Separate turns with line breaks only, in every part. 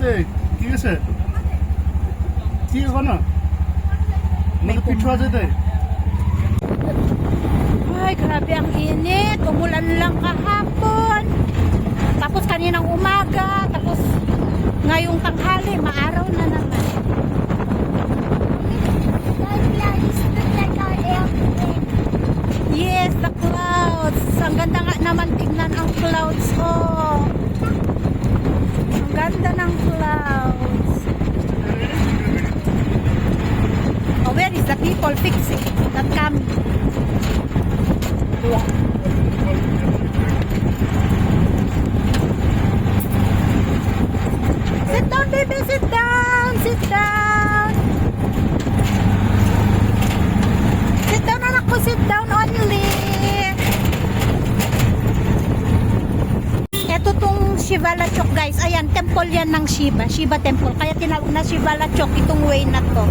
ময়েতে কি আছে কি এখন না
May
মানে পিঠু আছে তাই
Ay, grabe ang init. Umulan lang kahapon. Tapos kaninang umaga. Tapos ngayong tanghali, maaraw na naman. Yes, the clouds. Ang ganda nga naman tignan ang clouds. Oh. Ganda ng clouds. Oh, where is the people fixing? Not coming. Sit down, baby. Sit down. Sit down. Sit down, anak ko. Sit down only. Ito tong Shiva Lachok, guys. Ayan, temple yan ng Shiva. Shiva temple. Kaya tinawag na Shiva Lachok itong way na to.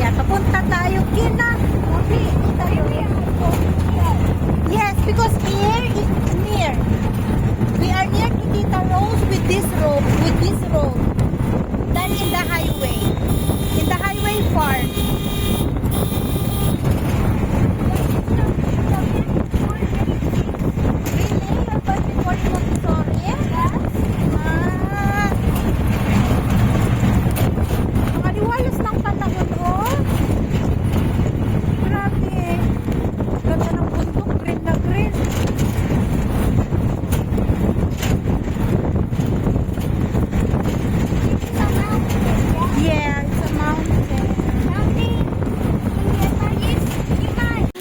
Yan, papunta tayo kina. Yes, because here is near. We are near to Tita Rose with this road, with this road. Than in the highway. In the highway part. Really? You're going before Montessori? Yes. Ah. Ang aliwalas ng panahon, oh. Grabe. Ganda ng bundok, green na green. Yeah, it's a mountain.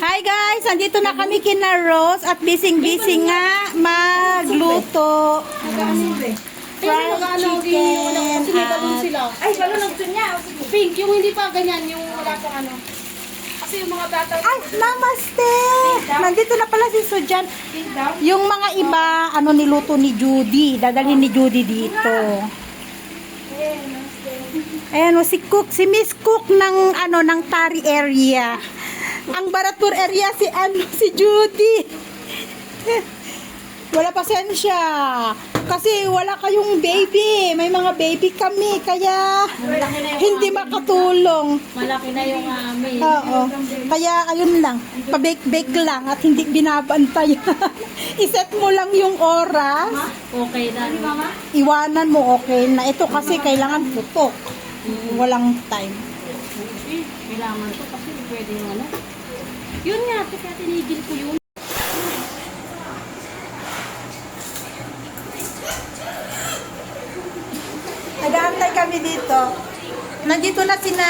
Hi Andito na kami kina Rose at bising-bising nga magluto. Fried chicken at
sila. Ay, balon ang gusto niya. Pink, yung hindi pa ganyan, yung wala pang ano. Kasi yung mga bata,
Ay, namaste! Nandito na pala si Sujan. Yung mga iba, ano niluto ni Judy. Dadalhin ni Judy dito. Ayan o, si Cook, si Miss Cook ng, ano, ng Tari area. Ang Baratur area si, ano, si Judy. Wala pasensya. Kasi wala kayong baby. May mga baby kami. Kaya hindi makatulong.
Malaki na yung amin.
Oo. Kaya ayun lang, pabake-bake lang at hindi binabantay. Iset mo lang yung oras,
Okay na. Mama?
iwanan mo okay na. Ito kasi kailangan putok. Walang time.
Kailangan to kasi pwede yung ano. Yun nga, kasi tinigil ko yun.
Nag-aantay kami dito. Nandito na si na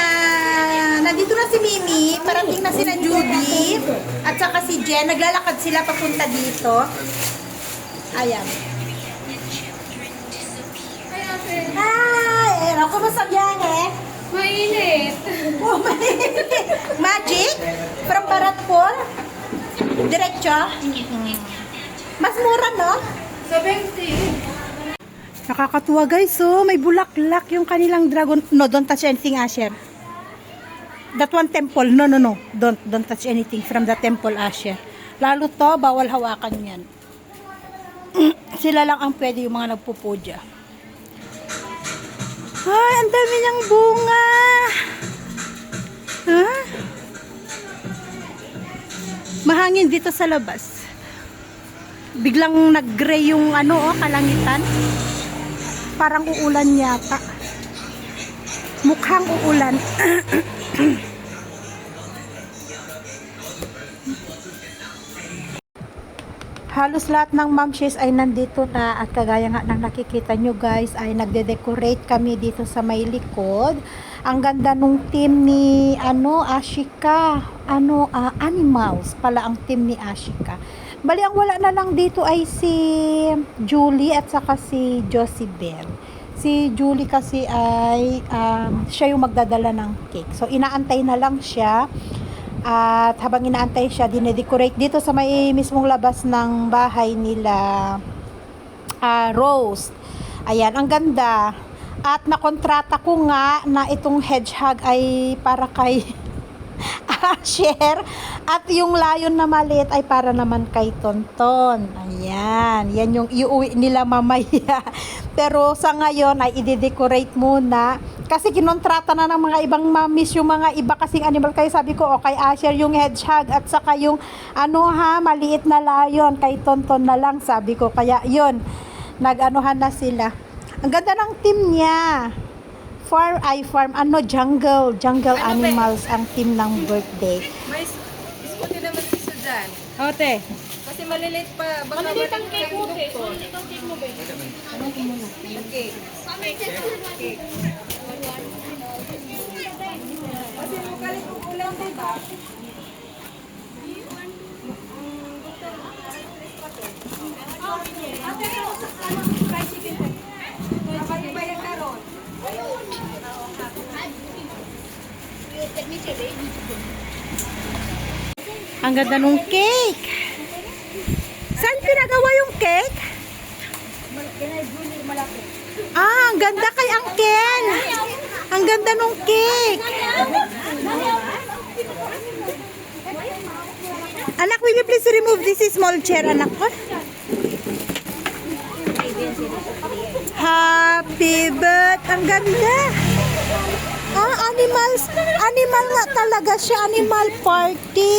nandito na si Mimi, parating na si na Judy at saka si Jen. Naglalakad sila papunta dito. Ayan. Hi! Ako masabyan eh.
Mainit.
Oh, Magic? From Baratpur? Diretso? Mas mura, no?
70.
Nakakatuwa guys, so may bulaklak yung kanilang dragon. No, don't touch anything, Asher. That one temple, no, no, no. Don't, don't touch anything from the temple, Asher. Lalo to, bawal hawakan yan. Sila lang ang pwede yung mga nagpupudya. Ay, ang dami niyang bunga. Ha? Mahangin dito sa labas. Biglang nag-gray yung ano, oh, kalangitan. Parang uulan yata. Mukhang uulan. Halos lahat ng mamshes ay nandito na at kagaya nga ng nakikita nyo guys ay nagde-decorate kami dito sa may likod. Ang ganda nung team ni ano Ashika, ano ah, animals pala ang team ni Ashika. Bali ang wala na lang dito ay si Julie at saka si Josie Bell. Si Julie kasi ay um, siya yung magdadala ng cake. So inaantay na lang siya at habang inaantay siya, dinedecorate dito sa may mismong labas ng bahay nila ah, Rose. Ayan, ang ganda. At nakontrata ko nga na itong hedgehog ay para kay Asher. At yung lion na maliit ay para naman kay Tonton. Ayan. Yan yung iuwi nila mamaya. Pero sa ngayon ay i-decorate muna. Kasi kinontrata na ng mga ibang mamis yung mga iba kasing animal. Kaya sabi ko, o kay Asher yung hedgehog at saka yung ano ha, maliit na lion. Kay Tonton na lang sabi ko. Kaya yun, nag-anuhan na sila. Ang ganda ng team niya. Farm, ay farm, ano, jungle, jungle animals ang team ng birthday.
May s- scooty naman si Sujan.
Ote.
Kasi maliliit pa. Baka
Malilit ang
maliliit
cake mo,
yung
Be. Malilit ang cake mo, Be.
Okay. Okay. Kasi magaling kong ulam, diba? Ate, ano.
Ang ganda nung cake. Saan pinagawa yung cake? Ah, ang ganda kay Angken. Ang ganda nung cake. Anak, will you please remove this small chair, anak ko? Happy birthday. Ang ganda. Ah, animals. Animal nga talaga siya. Animal party.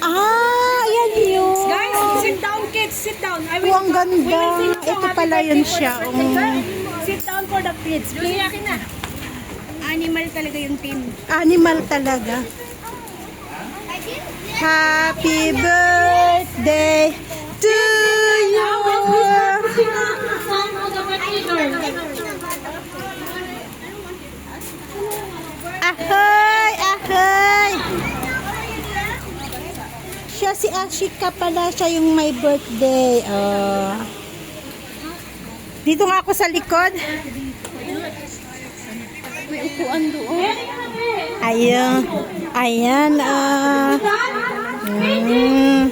Ah, yan yun.
Guys, sit down, kids. Sit down. I
Oh, ang ganda.
will
Ito pala yun siya. Oh.
Sit down for the kids. Julie, akin na. Animal talaga yung team.
Animal talaga. Happy birthday to you. Ahoy! Ahoy! Siya si Ashika pala. Siya yung may birthday. Oh. Dito nga ako sa likod.
May upuan doon.
Ayan. Ayan. ah. Mm.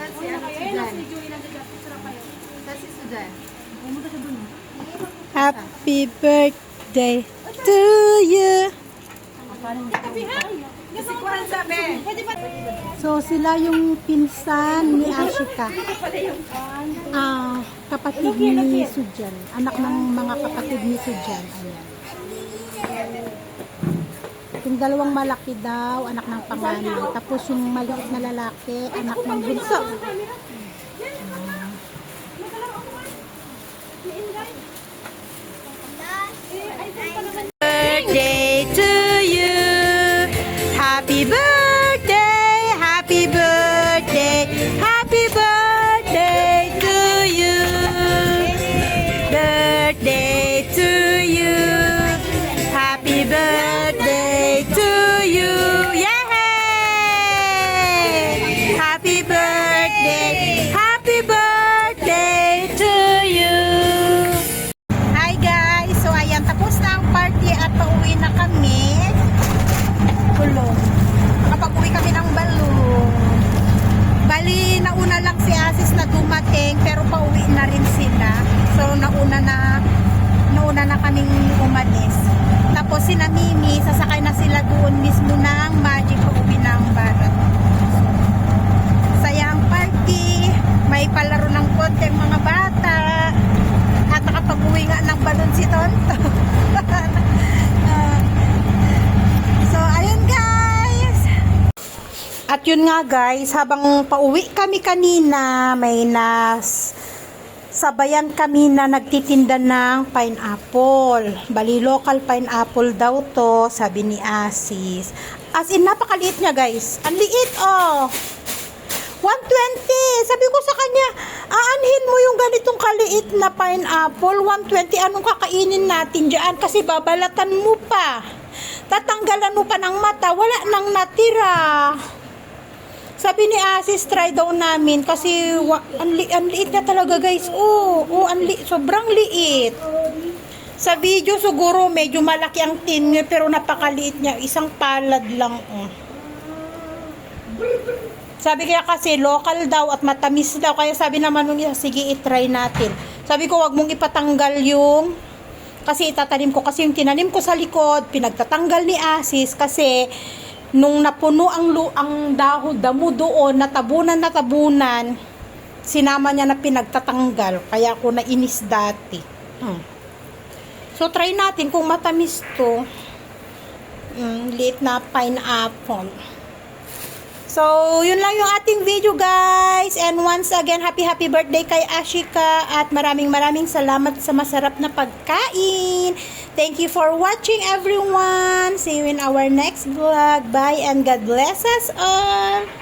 Saan si ano, Sujan? Saan si Sujan?
Happy birthday to you.
Kasi kuhan sabi.
So, sila yung pinsan ni Ashika. Ah, kapatid ni Sujan. Anak ng mga kapatid ni Sujan. Ayan. Yung dalawang malaki daw, anak ng panganay. Tapos yung maliit na lalaki, anak ng bunso. Birthday na kami. Kulong. Kapag-uwi kami ng balong. Bali, nauna lang si Asis na dumating pero pauwi na rin sila. So nauna na nauna na kaming umalis. Tapos si Mimi, sasakay na sila doon mismo ng Magic pauwi ng barat. Saya ang party. May palaro ng konti mga bata. At nakapag-uwi nga ng balon si Tonto. At yun nga guys, habang pauwi kami kanina, may nas sabayan kami na nagtitinda ng pineapple. Bali, local pineapple daw to, sabi ni Asis. As in, napakaliit niya guys. Ang liit, oh. 120. Sabi ko sa kanya, aanhin mo yung ganitong kaliit na pineapple. 120. Anong kakainin natin dyan? Kasi babalatan mo pa. Tatanggalan mo pa ng mata. Wala nang natira. Sabi ni Asis, try daw namin kasi wa, ang, li, ang liit na talaga guys. Oh, oh ang li, sobrang liit. Sa video siguro medyo malaki ang tin niya pero napakaliit niya. Isang palad lang. Oh. Sabi kaya kasi local daw at matamis daw. Kaya sabi naman nung isa, sige itry natin. Sabi ko wag mong ipatanggal yung kasi itatanim ko kasi yung tinanim ko sa likod, pinagtatanggal ni Asis kasi nung napuno ang lu ang dahon damo doon, natabunan natabunan, sinama niya na pinagtatanggal. Kaya ako nainis dati. Hmm. So try natin kung matamis to. Mm, liit na pineapple. So, yun lang yung ating video guys. And once again, happy happy birthday kay Ashika at maraming maraming salamat sa masarap na pagkain. Thank you for watching everyone. See you in our next vlog. Bye and God bless us all.